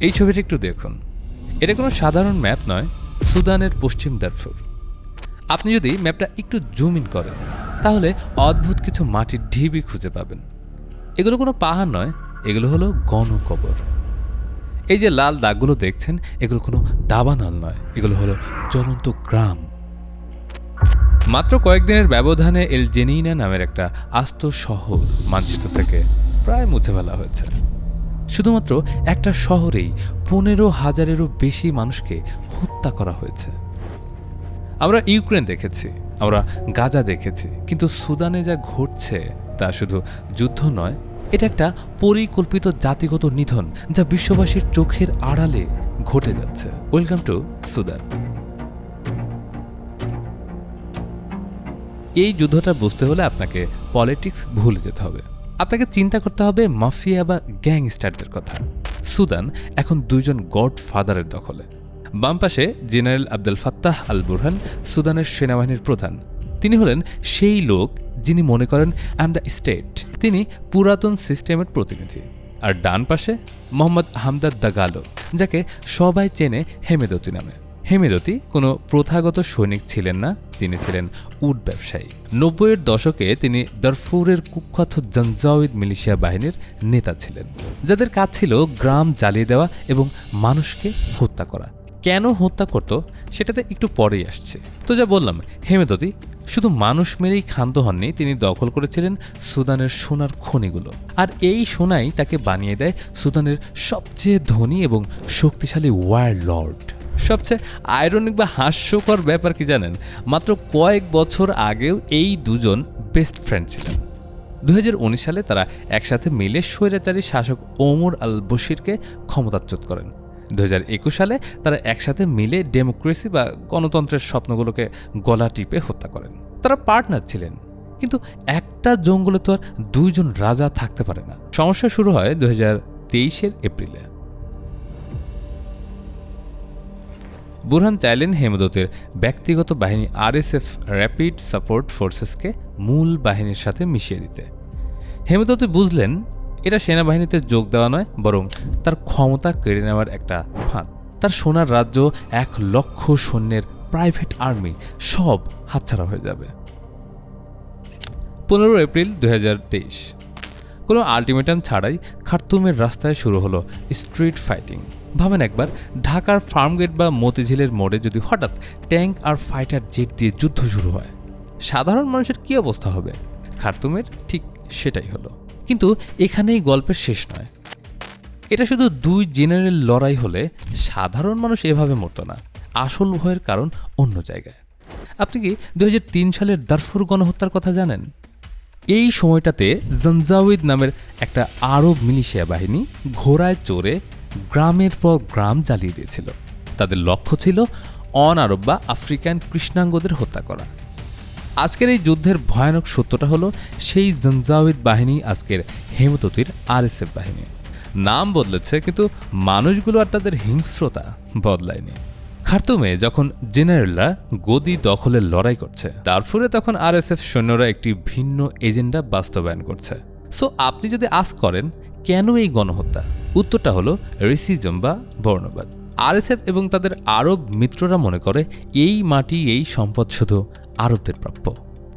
এই ছবিটা একটু দেখুন। এটা কোনো সাধারণ ম্যাপ নয়, সুদানের পশ্চিম দারফুর। আপনি যদি ম্যাপটা একটু জুম ইন করেন, তাহলে অদ্ভুত কিছু মাটির ঢিবি খুঁজে পাবেন। এগুলো কোনো পাহাড় নয়, এগুলো হলো গণকবর। এই যে লাল দাগগুলো দেখছেন, এগুলো কোনো দাবানল নয়, এগুলো হলো জ্বলন্ত গ্রাম। মাত্র কয়েকদিনের ব্যবধানে এল জেনিনা নামের একটা আস্ত শহর মানচিত্র থেকে প্রায় মুছে ফেলা হয়েছে। শুধুমাত্র একটা শহরেই পনেরো হাজারেরও বেশি মানুষকে হত্যা করা হয়েছে। আমরা ইউক্রেন দেখেছি, আমরা গাজা দেখেছি, কিন্তু সুদানে যা ঘটছে তা শুধু যুদ্ধ নয়, এটা একটা পরিকল্পিত জাতিগত নিধন যা বিশ্ববাসীর চোখের আড়ালে ঘটে যাচ্ছে। ওয়েলকাম টু সুদান এই যুদ্ধটা বুঝতে হলে আপনাকে পলিটিক্স ভুলে যেতে হবে। আপনাকে চিন্তা করতে হবে মাফিয়া বা গ্যাংস্টারদের কথা। সুদান এখন দুইজন গড ফাদারের দখলে। বাম পাশে general Abdul Fattah al Burhan সুদানের সেনাবাহিনীর প্রধান। তিনি হলেন সেই লোক যিনি মনে করেন আই এম দ্য স্টেট তিনি পুরাতন সিস্টেমের প্রতিনিধি। আর ডান পাশে মোহাম্মদ হামদাদ দাগালো, যাকে সবাই চেনে হেমেদতি নামে। হেমেদতি কোনো প্রথাগত সৈনিক ছিলেন না, তিনি ছিলেন উট ব্যবসায়ী। নব্বইয়ের দশকে তিনি দারফুরের কুখ্যাত জঞ্জাউদ মিলিশিয়া বাহিনীর নেতা ছিলেন, যাদের কাজ ছিল গ্রাম জ্বালিয়ে দেওয়া এবং মানুষকে হত্যা করা। কেন হত্যা করত সেটাতে একটু পরেই আসছে। তো যা বললাম হেমেদতি শুধু মানুষ মেরেই ক্ষান্ত হননি, তিনি দখল করেছিলেন সুদানের সোনার খনিগুলো। আর এই সোনাই তাকে বানিয়ে দেয় সুদানের সবচেয়ে ধনী এবং শক্তিশালী ওয়ার্ল্ড লর্ড সবচেয়ে আয়রনিক বা হাস্যকর ব্যাপার কি জানেন? মাত্র কয়েক বছর আগেও এই দুজন বেস্ট ফ্রেন্ড ছিলেন। দু হাজার উনিশ সালে তারা একসাথে মিলে স্বৈরাচারী শাসক ওমর আল বশিরকে ক্ষমতাচ্যুত করেন। দু হাজার একুশ সালে তারা একসাথে মিলে ডেমোক্রেসি বা গণতন্ত্রের স্বপ্নগুলোকে গলা টিপে হত্যা করেন। তারা পার্টনার ছিলেন, কিন্তু একটা জঙ্গলে তো আর দুইজন রাজা থাকতে পারে না। সমস্যা শুরু হয় দু তেইশের এপ্রিলে। বুরহান চাইলেন হেমদতের ব্যক্তিগত বাহিনী আরএসএফ র্যাপিড সাপোর্ট ফোর্সেসকে মূল বাহিনীর সাথে মিশিয়ে দিতে। হেমদতে বুঝলেন, এটা সেনাবাহিনীতে যোগ দেওয়া নয়, বরং তার ক্ষমতা কেড়ে নেওয়ার একটা ফাঁদ। তার সোনার রাজ্য, এক লক্ষ সৈন্যের প্রাইভেট আর্মি, সব হাতছাড়া হয়ে যাবে। পনেরো এপ্রিল দু হাজার তেইশ। কোনো আলটিমেটাম ছাড়াই খার্তুমের রাস্তায় শুরু হলো স্ট্রিট ফাইটিং। ভাবেন একবার, ঢাকার ফার্মগেট বা মতিঝিলের মোড়ে যদি হঠাৎ ট্যাঙ্ক আর ফাইটার জেট দিয়ে যুদ্ধ শুরু হয়, সাধারণ মানুষের কী অবস্থা হবে? খার্তুমের ঠিক সেটাই হলো। কিন্তু এখানেই গল্পের শেষ নয়। এটা শুধু দুই জেনারেল লড়াই হলে সাধারণ মানুষ এভাবে মরত না, আসল ভয়ের কারণ অন্য জায়গায়। আপনি কি দু হাজার তিন সালের দারফুর গণহত্যার কথা জানেন? এই সময়টাতে জঞ্জাউদ নামের একটা আরব মিলিশিয়া বাহিনী ঘোড়ায় চড়ে গ্রামের পর গ্রাম জ্বালিয়ে দিয়েছিল। তাদের লক্ষ্য ছিল অন আরব বা আফ্রিকান কৃষ্ণাঙ্গদের হত্যা করা। আজকের এই যুদ্ধের ভয়ানক সত্যটা হলো সেই জঞ্জাউদ বাহিনী আজকের হেমততির আরএসএফ বাহিনী। নাম বদলেছে, কিন্তু মানুষগুলো আর তাদের হিংস্রতা বদলায়নি। খার্তুমে যখন জেনারেলরা গদি দখলের লড়াই করছে, দারফুরে তখন আরএসএফ সৈন্যরা একটি ভিন্ন এজেন্ডা বাস্তবায়ন করছে। সো আপনি যদি আজ করেন, কেন এই গণহত্যা? উত্তরটা হলো রিসিজম বা বর্ণবাদ। আরএসএফ এবং তাদের আরব মিত্ররা মনে করে এই মাটি, এই সম্পদ শুধু আরবদের প্রাপ্য।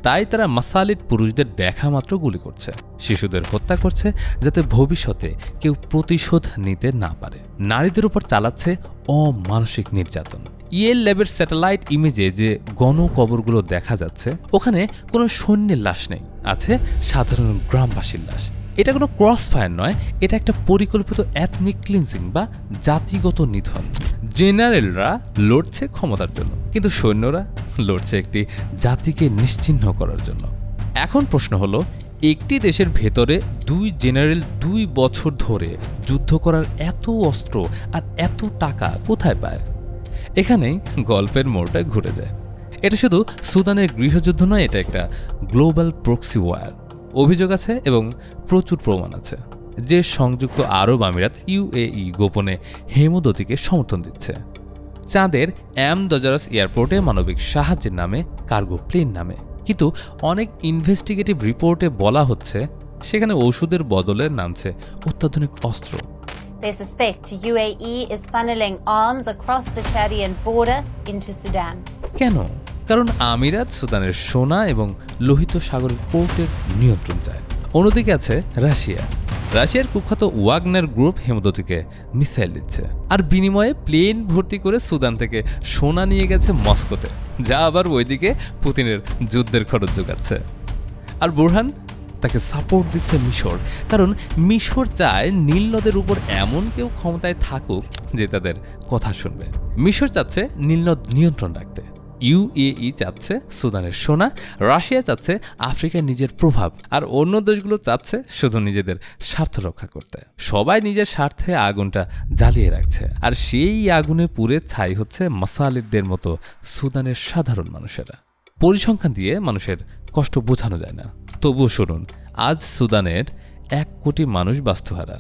তাই তারা মাসালিট পুরুষদের দেখা মাত্র গুলি করছে। শিশুদের হত্যা করছে যাতে ভবিষ্যতে কেউ প্রতিশোধ নিতে না পারে। নারীদের উপর চালাচ্ছে অমানসিক নির্যাতন। ইয়েল ল্যাবের স্যাটেলাইট ইমেজে যে গণকবরগুলো দেখা যাচ্ছে, ওখানে কোনো সৈন্যের লাশ নেই, আছে সাধারণ গ্রামবাসীর লাশ। এটা কোনো ক্রস ফায়ার নয়, এটা একটা পরিকল্পিত অ্যাথনিক ক্লিনজিং বা জাতিগত নিধন। জেনারেলরা লড়ছে ক্ষমতার জন্য, কিন্তু সৈন্যরা লড়ছে একটি জাতিকে নিশ্চিহ্ন করার জন্য। এখন প্রশ্ন হলো একটি দেশের ভেতরে দুই জেনারেল দুই বছর ধরে যুদ্ধ করার এত অস্ত্র আর এত টাকা কোথায় পায়? এখানেই গল্পের মোড়টা ঘুরে যায়। এটা শুধু সুদানের গৃহযুদ্ধ নয়, এটা একটা গ্লোবাল প্রক্সি ওয়ার। অভিযোগ আছে এবং প্রচুর প্রমাণ আছে। যে সংযুক্ত আরব আমিরাত ইউএই গোপনে হেমদতিকে সমর্থন দিচ্ছে। চাঁদের অ্যাম দজারাস এয়ারপোর্টে মানবিক সাহায্যের নামে, কার্গো প্লেন নামে। কিন্তু অনেক ইনভেস্টিগেটিভ রিপোর্টে বলা হচ্ছে সেখানে ওষুধের বদলে নামছে অত্যাধুনিক অস্ত্র। They suspect UAE is funneling arms across the Chadian border into Sudan. কেন? কারণ আমিরাত সুদানের সোনা এবং লোহিত সাগরের পোর্টের নিয়ন্ত্রণ চায়। অন্যদিকে আছে রাশিয়া। রাশিয়ার কুখ্যাত ওয়াগনার গ্রুপ হেমদতিকে মিসাইল দিচ্ছে। আর বিনিময়ে প্লেন ভর্তি করে সুদান থেকে সোনা নিয়ে গেছে মস্কোতে, যা আবার ওইদিকে পুতিনের যুদ্ধের খরচ যোগাচ্ছে। আর বুরহান তাকে সাপোর্ট দিচ্ছে মিশর, কারণ মিশর চায় নীল নদের উপর এমন কেউ ক্ষমতায় থাকুক যে তাদের কথা শুনবে। মিশর চাচ্ছে নীল নদ নিয়ন্ত্রণ রাখতে। ইউএই চাচ্ছে সুদানের সোনা, রাশিয়া চাচ্ছে আফ্রিকায় নিজের প্রভাব, আর অন্য দেশগুলো চাচ্ছে শুধু নিজেদের স্বার্থ রক্ষা করতে। সবাই নিজের স্বার্থে আগুনটা জ্বালিয়ে রাখছে, আর সেই আগুনে পুড়ে ছাই হচ্ছে মাসালিকদের মতো সুদানের সাধারণ মানুষেরা। পরিসংখ্যান দিয়ে মানুষের কষ্ট বোঝানো যায় না। তবুও শুনুন, আজ সুদানের এক কোটি মানুষ বাস্তুহারা।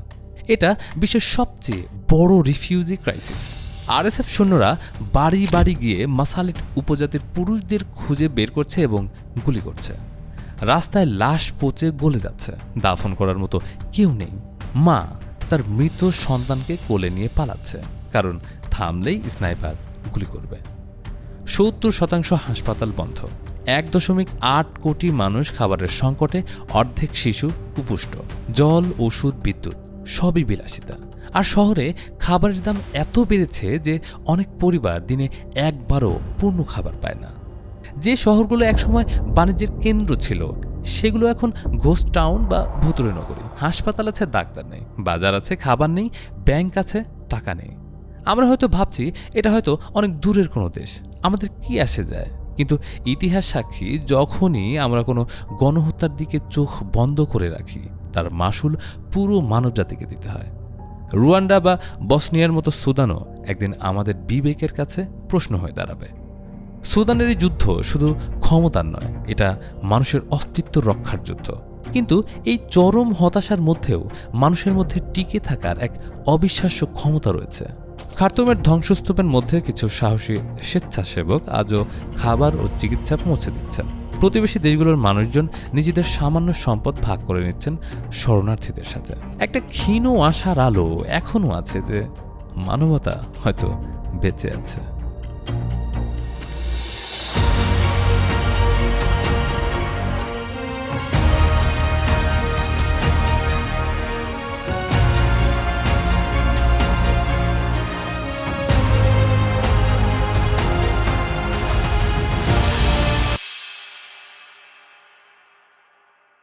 এটা বিশ্বের সবচেয়ে বড় রিফিউজি ক্রাইসিস। আরএসএফ সৈন্যরা বাড়ি বাড়ি গিয়ে মাসালেট উপজাতির পুরুষদের খুঁজে বের করছে এবং গুলি করছে। রাস্তায় লাশ পচে গলে যাচ্ছে। দাফন করার মতো কেউ নেই। মা তার মৃত সন্তানকে কোলে নিয়ে পালাচ্ছে, কারণ থামলেই স্নাইপার গুলি করবে। সত্তর শতাংশ হাসপাতাল বন্ধ। এক দশমিক আট কোটি মানুষ খাবারের সংকটে অর্ধেক শিশু কুপুষ্ট। জল, ওষুধ, বিদ্যুৎ, সবই বিলাসিতা। আর শহরে খাবারের দাম এত বেড়েছে যে অনেক পরিবার দিনে একবারও পূর্ণ খাবার পায় না। যে শহরগুলো একসময় বাণিজ্যের কেন্দ্র ছিল, সেগুলো এখন ঘোস্ট টাউন বা ভুতুরে নগরী। হাসপাতাল আছে, ডাক্তার নেই। বাজার আছে, খাবার নেই, ব্যাংক আছে, টাকা নেই। আমরা হয়তো ভাবছি, এটা হয়তো অনেক দূরের কোনো দেশ। আমাদের কি আসে যায়? কিন্তু ইতিহাস সাক্ষী, যখনই আমরা কোনো গণহত্যার দিকে চোখ বন্ধ করে রাখি, তার মাসুল পুরো মানবজাতিকে দিতে হয়। রুয়ান্ডা বা বসনিয়ার মতো সুদানও একদিন আমাদের বিবেকের কাছে প্রশ্ন হয়ে দাঁড়াবে। সুদানের এই যুদ্ধ শুধু ক্ষমতার নয়, এটা মানুষের অস্তিত্ব রক্ষার যুদ্ধ। কিন্তু এই চরম হতাশার মধ্যেও মানুষের মধ্যে টিকে থাকার এক অবিশ্বাস্য ক্ষমতা রয়েছে। খার্তুমের ধ্বংসস্তূপের মধ্যে কিছু সাহসী স্বেচ্ছাসেবক আজও খাবার ও চিকিৎসা পৌঁছে দিচ্ছেন। প্রতিবেশী দেশগুলোর মানুষজন নিজেদের সামান্য সম্পদ ভাগ করে নিচ্ছেন শরণার্থীদের সাথে। একটা ক্ষীণ আশার আলো এখনও আছে যে মানবতা হয়তো বেঁচে আছে।